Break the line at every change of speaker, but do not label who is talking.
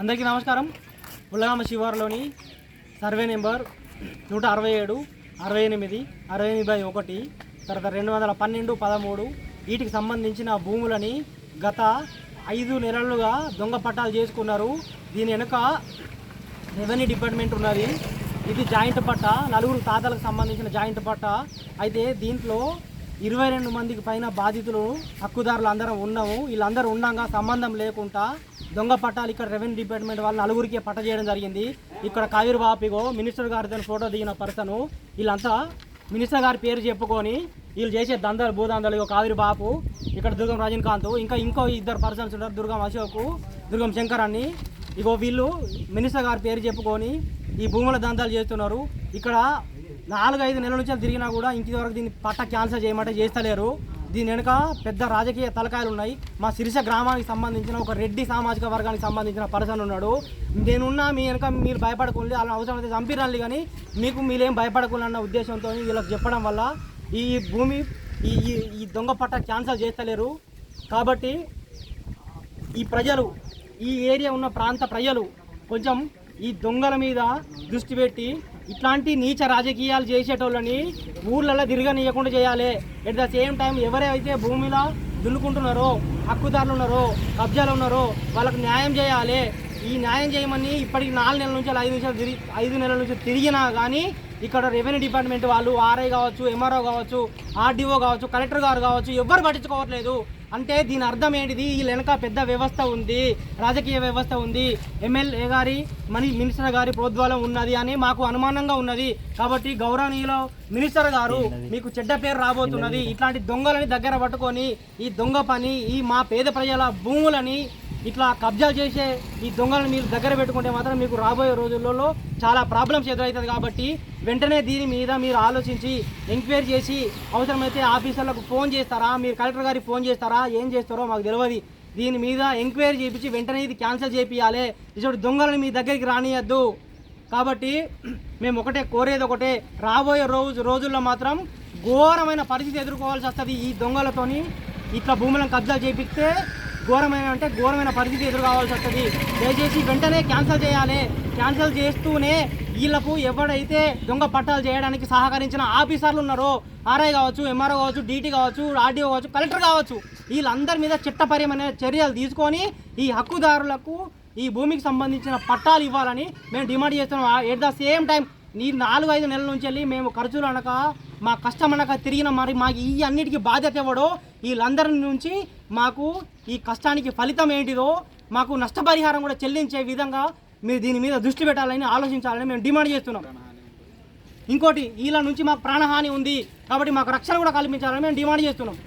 అందరికీ నమస్కారం. ఉల్లగామ శివారులోని సర్వే నెంబర్ నూట అరవై ఏడు అరవై ఎనిమిది అరవై ఎనిమిది బై ఒకటి తర్వాత రెండు వందల పన్నెండు పదమూడు వీటికి సంబంధించిన భూములని గత ఐదు నెలలుగా దొంగ పట్టాలు చేసుకున్నారు. దీని వెనుక రెవెన్యూ డిపార్ట్మెంట్ ఉన్నది. ఇది జాయింట్ పట్ట. నలుగురు తాతలకు సంబంధించిన జాయింట్ పట్ట. అయితే దీంట్లో ఇరవై రెండు మందికి పైన బాధితులు హక్కుదారులు అందరం ఉన్నాము. వీళ్ళందరూ ఉండగా సంబంధం లేకుండా దొంగ పట్టాలు ఇక్కడ రెవెన్యూ డిపార్ట్మెంట్ వాళ్ళు నలుగురికి పట్ట చేయడం జరిగింది. ఇక్కడ కావిరి బాపిగో మినిస్టర్ గారితో ఫోటో దిగిన పర్సను. వీళ్ళంతా మినిస్టర్ గారి పేరు చెప్పుకొని వీళ్ళు చేసే దందాలు భూదందాలు ఇగో కావిరి బాపు ఇక్కడ దుర్గం రజనీకాంత్ ఇంకా ఇంకో ఇద్దరు పర్సన్స్ ఉంటారు దుర్గం అశోక్ దుర్గం శంకర్ అని ఇగో వీళ్ళు మినిస్టర్ గారి పేరు చెప్పుకొని ఈ భూముల దందాలు చేస్తున్నారు. ఇక్కడ నాలుగు ఐదు నెలల నుంచి తిరిగినా కూడా ఇంటి వరకు దీన్ని పట్ట క్యాన్సల్ చేయమంటే చేస్తలేరు. దీని వెనుక పెద్ద రాజకీయ తలకాయలు ఉన్నాయి. మా సిరిస గ్రామానికి సంబంధించిన ఒక రెడ్డి సామాజిక వర్గానికి సంబంధించిన పర్సన్ ఉన్నాడు. నేనున్నా మీ వెనుక మీరు భయపడకుండా అలా అవసరం అయితే చంపిరాలి కానీ మీకు మీరేం భయపడకుండా అన్న ఉద్దేశంతో వీళ్ళకి చెప్పడం వల్ల ఈ భూమి ఈ ఈ- ఈ దొంగ పట్ట క్యాన్సల్ చేస్తలేరు. కాబట్టి ఈ ప్రజలు ఈ ఏరియా ఉన్న ప్రాంత ప్రజలు కొంచెం ఈ దొంగల మీద దృష్టి పెట్టి ఇట్లాంటి నీచ రాజకీయాలు చేసేటోళ్ళని ఊర్లలో తిరగనీయకుండా చేయాలి. ఎట్ ద సేమ్ టైం ఎవరైతే భూమిలో దున్నుకుంటున్నారో హక్కుదారులు ఉన్నారో కబ్జాలు ఉన్నారో వాళ్ళకు న్యాయం చేయాలి. ఈ న్యాయం చేయమని ఇప్పటికి నాలుగు నెలల నుంచి ఐదు నిమిషాలు తిరిగి ఐదు నెలల నుంచి తిరిగినా కానీ ఇక్కడ రెవెన్యూ డిపార్ట్మెంట్ వాళ్ళు ఆర్ఐ కావచ్చు ఎంఆర్ఓ కావచ్చు ఆర్డీఓ కావచ్చు కలెక్టర్ గారు కావచ్చు ఎవ్వరు పట్టించుకోవట్లేదు. అంటే దీని అర్థం ఏంటిది? ఈ వెనక పెద్ద వ్యవస్థ ఉంది రాజకీయ వ్యవస్థ ఉంది. ఎమ్మెల్యే గారి మనీ మినిస్టర్ గారి ప్రోద్బలం ఉన్నది అని మాకు అనుమానంగా ఉన్నది. కాబట్టి గౌరవనీయులు మినిస్టర్ గారు మీకు చెడ్డ పేరు రాబోతున్నది. ఇట్లాంటి దొంగలని దగ్గర పట్టుకొని ఈ దొంగ పని ఈ మా పేద ప్రజల భూములని ఇట్లా కబ్జాలు చేసే ఈ దొంగలను మీరు దగ్గర పెట్టుకుంటే మాత్రం మీకు రాబోయే రోజులలో చాలా ప్రాబ్లమ్స్ ఎదురవుతుంది కాబట్టి వెంటనే దీని మీద మీరు ఆలోచించి ఎంక్వైరీ చేసి అవసరమైతే ఆఫీసర్లకు ఫోన్ చేస్తారా? మీరు కలెక్టర్ గారికి ఫోన్ చేస్తారా? ఏం చేస్తారో మాకు తెలియదు దీని మీద ఎంక్వైరీ చేయించి వెంటనే ఇది క్యాన్సిల్ చేపియాలి ఇటువంటి దొంగలను మీ దగ్గరికి రానియద్దు. కాబట్టి మేము ఒకటే కోరేది ఒకటే రాబోయే రోజు రోజుల్లో మాత్రం ఘోరమైన పరిస్థితి ఎదుర్కోవాల్సి వస్తుంది ఈ దొంగలతోని. ఇట్లా భూములను కబ్జా చేపిస్తే ఘోరమైన అంటే ఘోరమైన పరిస్థితి ఎదురు కావాల్సి వస్తుంది. దయచేసి వెంటనే క్యాన్సిల్ చేయాలి. క్యాన్సిల్ చేస్తూనే వీళ్ళకు ఎవడైతే దొంగ పట్టాలు చేయడానికి సహకరించిన ఆఫీసర్లు ఉన్నారో ఆర్ఐ కావచ్చు ఎంఆర్ఓ కావచ్చు డీటీ కావచ్చు ఆర్డీఓ కావచ్చు కలెక్టర్ కావచ్చు వీళ్ళందరి మీద చట్టపరమైన చర్యలు తీసుకొని ఈ హక్కుదారులకు ఈ భూమికి సంబంధించిన పట్టాలు ఇవ్వాలని మేము డిమాండ్ చేస్తున్నాం. ఎట్ ద సేమ్ టైం ఈ నాలుగు ఐదు నెలల నుంచి వెళ్ళి మేము ఖర్చులు అనక మా కష్టం అనక తిరిగిన మరి మాకు ఈ అన్నిటికీ బాధ్యత ఎవడో? వీళ్ళందరి నుంచి మాకు ఈ కష్టానికి ఫలితం ఏంటిదో మాకు నష్టపరిహారం కూడా చెల్లించే విధంగా మీరు దీని మీద దృష్టి పెట్టాలని ఆలోచించాలని మేము డిమాండ్ చేస్తున్నాం. ఇంకోటి వీళ్ళ నుంచి మాకు ప్రాణహాని ఉంది కాబట్టి మాకు రక్షణ కూడా కల్పించాలని మేము డిమాండ్ చేస్తున్నాం.